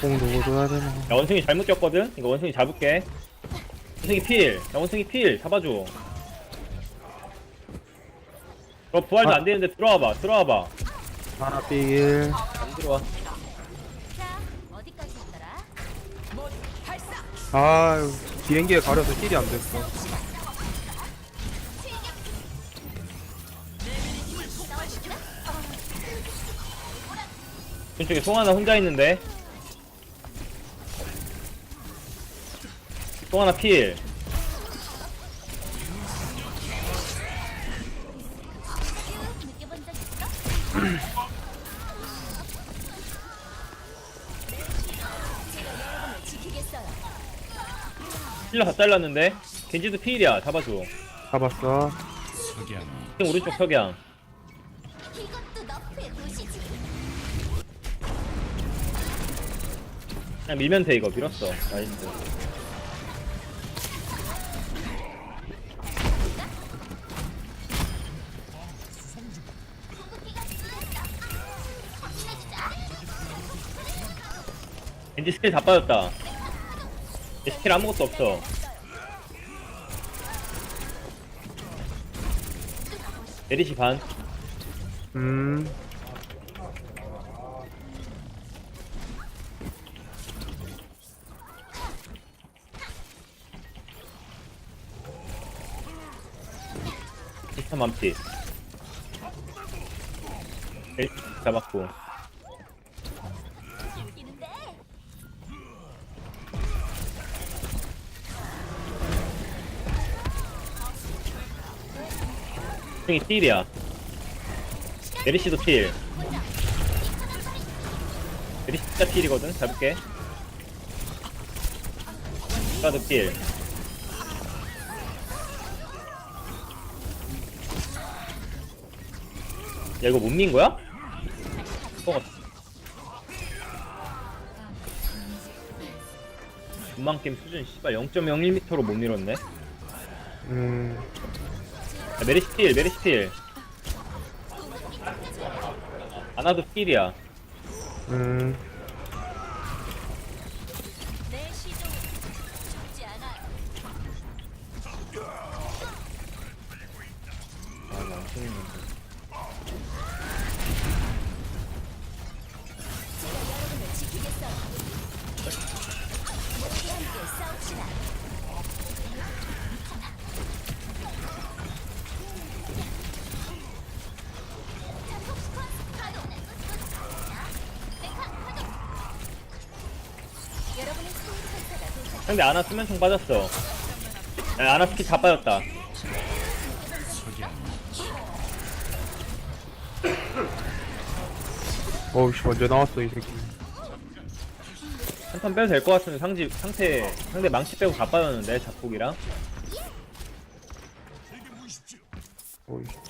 공 누구 줘야 되나? 야 원숭이 잘못 꼈거든? 이거 원숭이 잡을게 원숭이 필! 야 원숭이 필! 잡아줘 너 부활도 아. 안 되는데 들어와봐 들어와봐 하나 삐길. 안 들어와 자, 어디까지 있더라? 아 비행기에 가려서 힐이 안 됐어. 왼쪽에 송 하나 혼자 있는데 송 하나 필. 힐러 다 잘랐는데 겐지도 필이야 잡아줘 잡았어. 지금 오른쪽 석양. 그냥 밀면 돼 이거 밀었어 나이스 겐지 스킬 다 빠졌다. 얘 스킬 아무것도 없어. 메리시 반. 음. 비슷한 맘피. 잡았고 이 필이야 메리시도 필 메리시 진짜 필이거든 잡을게 가드 필 야 이거 못 민 거야? 어. 금방 게임 수준 씨발 0.01m로 못 밀었네 음. 야, 메리시 필, 메리시 필. 아나도 필이야. 음. 상대 아나 수면총 빠졌어. 야, 아나 스킬 다 빠졌다. 어우씨 언제 나왔어 이 새끼. 한턴 빼도 될 것 같은데 상지, 상태, 상대 망치 빼고 다 빠졌는데, 자폭이랑. 어이. 아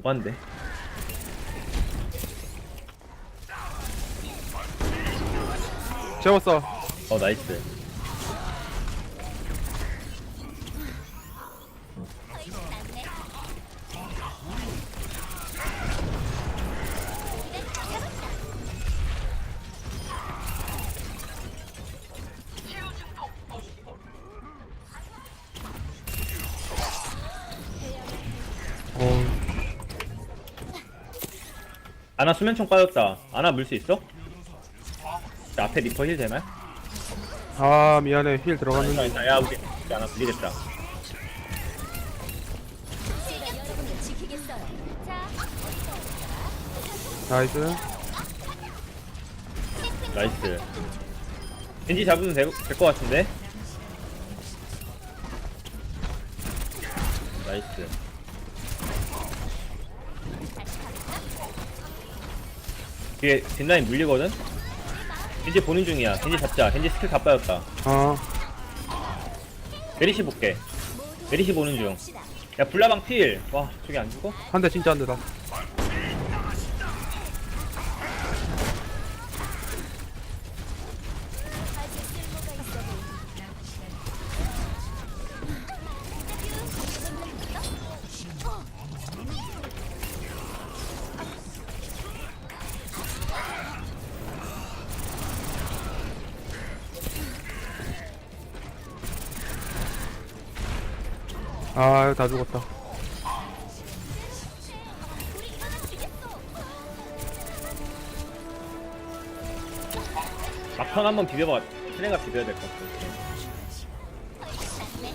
오반데. 채웠어. 어, 나이스. 아나 수면총 빠졌다. 아나 물 수 있어? 자, 앞에 리퍼 힐 되나요? 아 미안해 힐 아, 들어갔는데. 일단, 야, 우리, 우리 아나 여러분을 지키겠어요. 자, 나이스. 나이스. 겐지 잡으면 될것 같은데? 나이스. 뒤에 뒷라인 물리거든? 겐지 보는 중이야. 겐지 잡자. 겐지 스킬 다 빠졌다. 아 메리시 볼게. 메리시 보는 중. 야 불나방 필. 와 저기 안 죽어? 한 대 진짜 한 대다 아 다 죽었다 우리 이러다 지겠어. 막판 한번 비벼봐. 트레가 비벼야 될 것 같아. 네.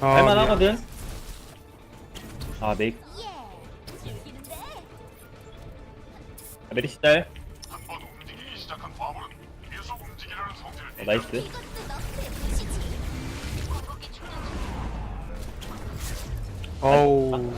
아 할만하거든. 아 메이 예. 메리시 성질을 어, 나이스. 어우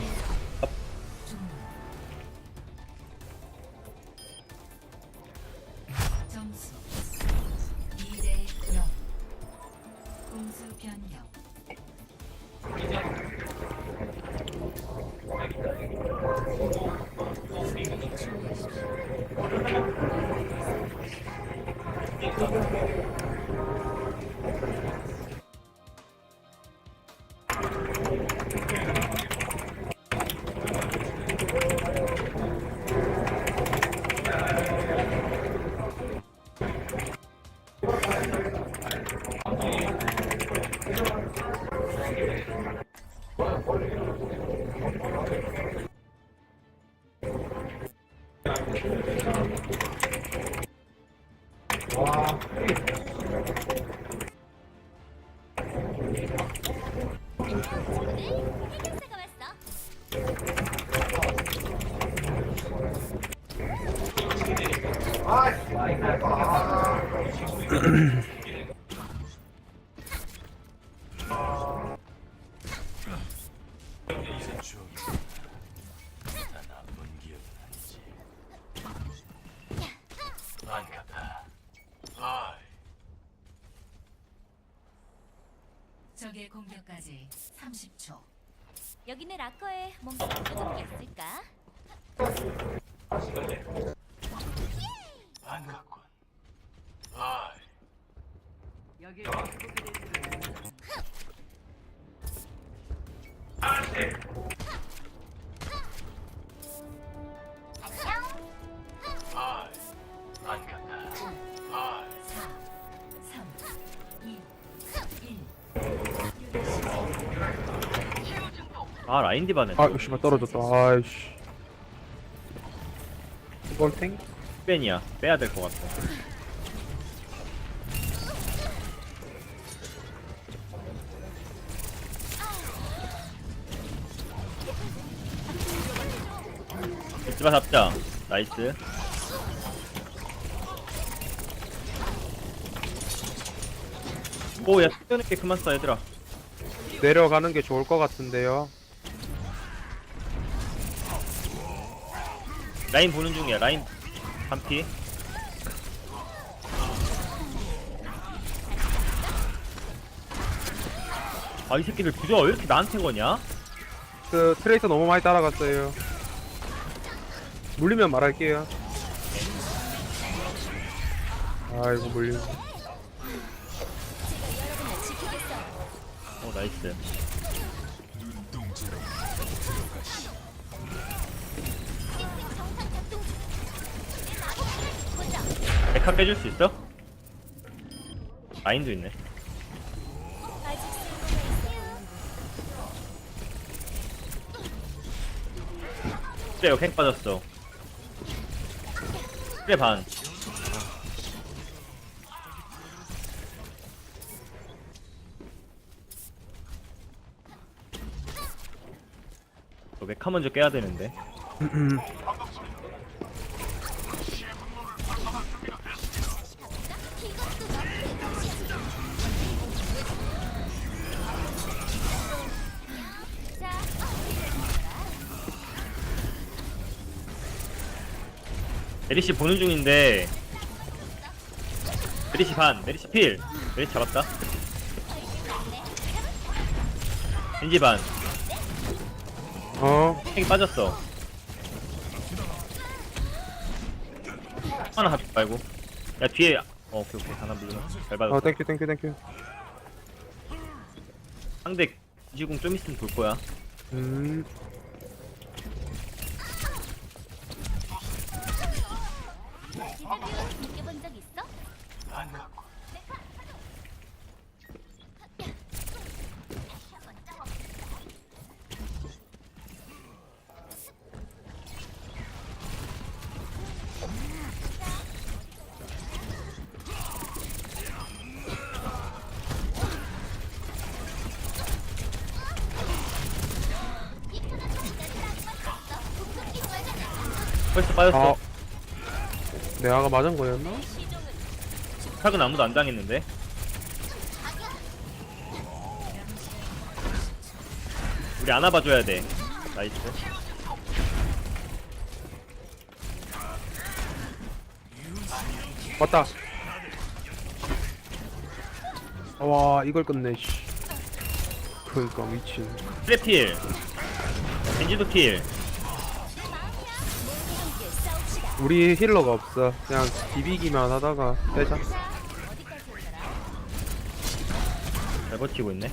TikTok. 수 2대 0 공수 변경 해결사가 왔어. 적의 공격까지 30초 여기는 라커에 뭔가 부족한 게 있을까? 아 라인 디바는. 아 씨발 떨어졌다 아이씨 이걸 탱? 뺀이야. 빼야 될 것 같아. 디바 잡자. 나이스. 오야 튀어내게 그만 써 얘들아. 내려가는 게 좋을 것 같은데요 라인 보는 중이야. 라인 반피. 아 이 새끼들 부조가 왜 이렇게 나한테 거냐? 그 트레이서 너무 많이 따라갔어요 물리면 말할게요 아이고 지키겠어요. 어 나이스. 메카 빼줄 수 있어? 라인도 있네. 그래 역행 빠졌어. 그래 반. 너 메카 먼저 깨야 되는데. 메리시 보는 중인데. 메리시 반 메리시 필. 메리시 잡았다. 겐지 반. 어? 핵이 빠졌어. 하나 합 말고. 야 뒤에 어 오케이 오케이. 하나 물려 잘 받았어 어, 땡큐 땡큐 땡큐 상대 기지궁 좀 있으면 돌 거야. 음 벌써 빠졌어. 아. 내가 맞은 거였나? 탁은 아무도 안 당했는데. 우리 안아 봐줘야 돼. 나이스. 맞다. 와 이걸 끝내 씨. 그니까 미친. 트래필. 겐지도 필 우리 힐러가 없어. 그냥 비비기만 하다가 빼자? 잘 버티고 있네.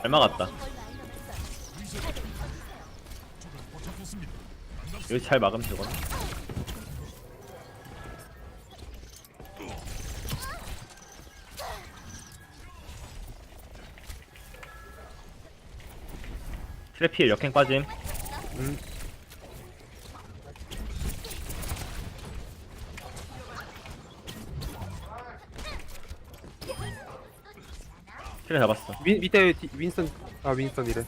잘 막았다. 여기 잘 막으면 되거든. 트래필 역행 빠짐. 음. 트래 잡았어. 미, 밑에 디, 윈슨 아 윈슨이래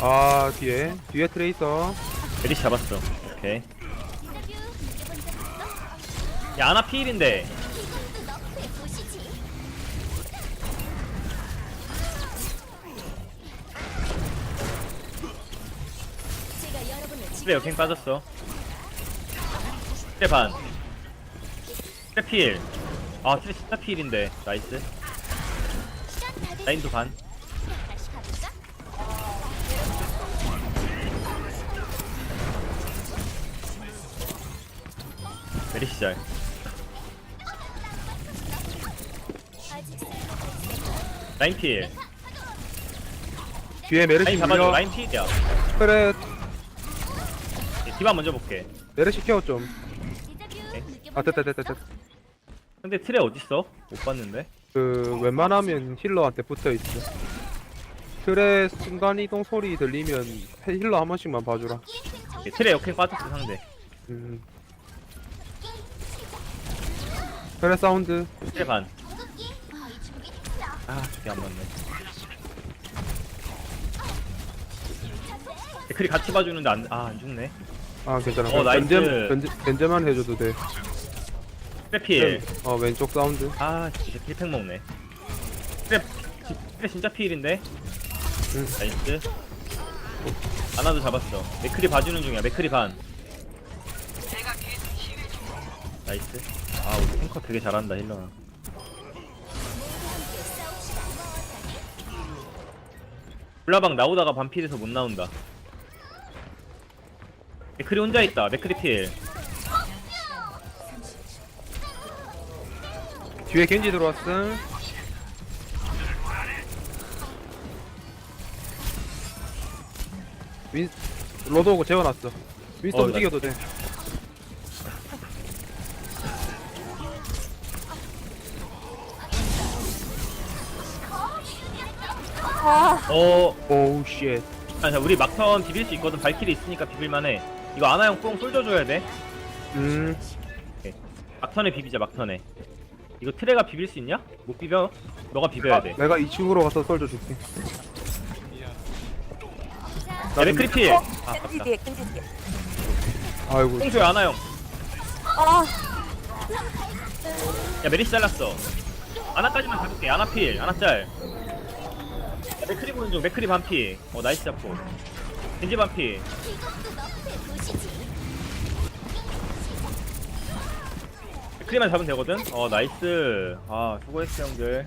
아 뒤에. 뒤에 트레이서. 메리시 잡았어. 오케이? 야 아나 피일인데. 트레 역행 빠졌어. 트레 반 트레 필 아, 트레 진짜 필인데. 나이스. 라인도 반. 메리시 쓸모가 있어. 라인 필. 뒤에 메르시 라인 잡아줘. 라인 필이야. 그래 디바 먼저 볼게. 메르시 케어 좀아 인터뷰 느껴본 아, 됐다 적 됐다? 됐다 근데 트레 어딨어? 못 봤는데. 그 웬만하면 힐러한테 붙어 있어 트레 순간 이동 소리 들리면 힐러 한 번씩만 봐주라 오케이, 트레 역행 빠졌어, 상대. 음. 트레 사운드 트레 반. 아, 저게 안 맞네. 데크리 같이 봐주는데 안, 아, 안 죽네. 아 괜찮아 어, 나이스. 견제, 견제, 견제만 해줘도 돼 트레 필. 어 왼쪽 사운드 아, 진짜 킬팩 먹네. 트레, 트레 진짜 필인데? 응. 나이스. 아나도 잡았어. 맥크리 봐주는 중이야. 맥크리 반. 나이스. 아, 우리 탱커 되게 잘한다, 힐러나. 블라방 나오다가 반필에서 못 나온다. 맥크리 혼자 있다. 맥크리 필. 뒤에 겐지 들어왔음 윈 로드 오고 재워놨어 윈스턴 어, 움직여도 돼 어, 오우 쉣 아, 자, 우리 막턴 비빌 수 있거든. 발길이 있으니까 비빌만해. 이거 아나 형 뽕 쏠져줘야 돼. 음 막턴에 비비자, 막턴에. 이거 트레가 비빌 수 있냐? 못 비벼? 너가 비벼야 아, 돼. 내가 2층으로 가서 썰줘 줄게 야, 맥크리필! 아, 캔디 아깝다. 뒤에 캔디 뒤에 아이고 뽕줘야 아나 형. 아 야, 메리시 잘랐어. 아나까지만 잡을게. 아나 필, 아나 짤. 야, 맥크리 보는 중 맥크리 반피 어 나이스 잡고 겐지 반피 크리만 잡으면 되거든? 어 나이스. 아 수고했어 형들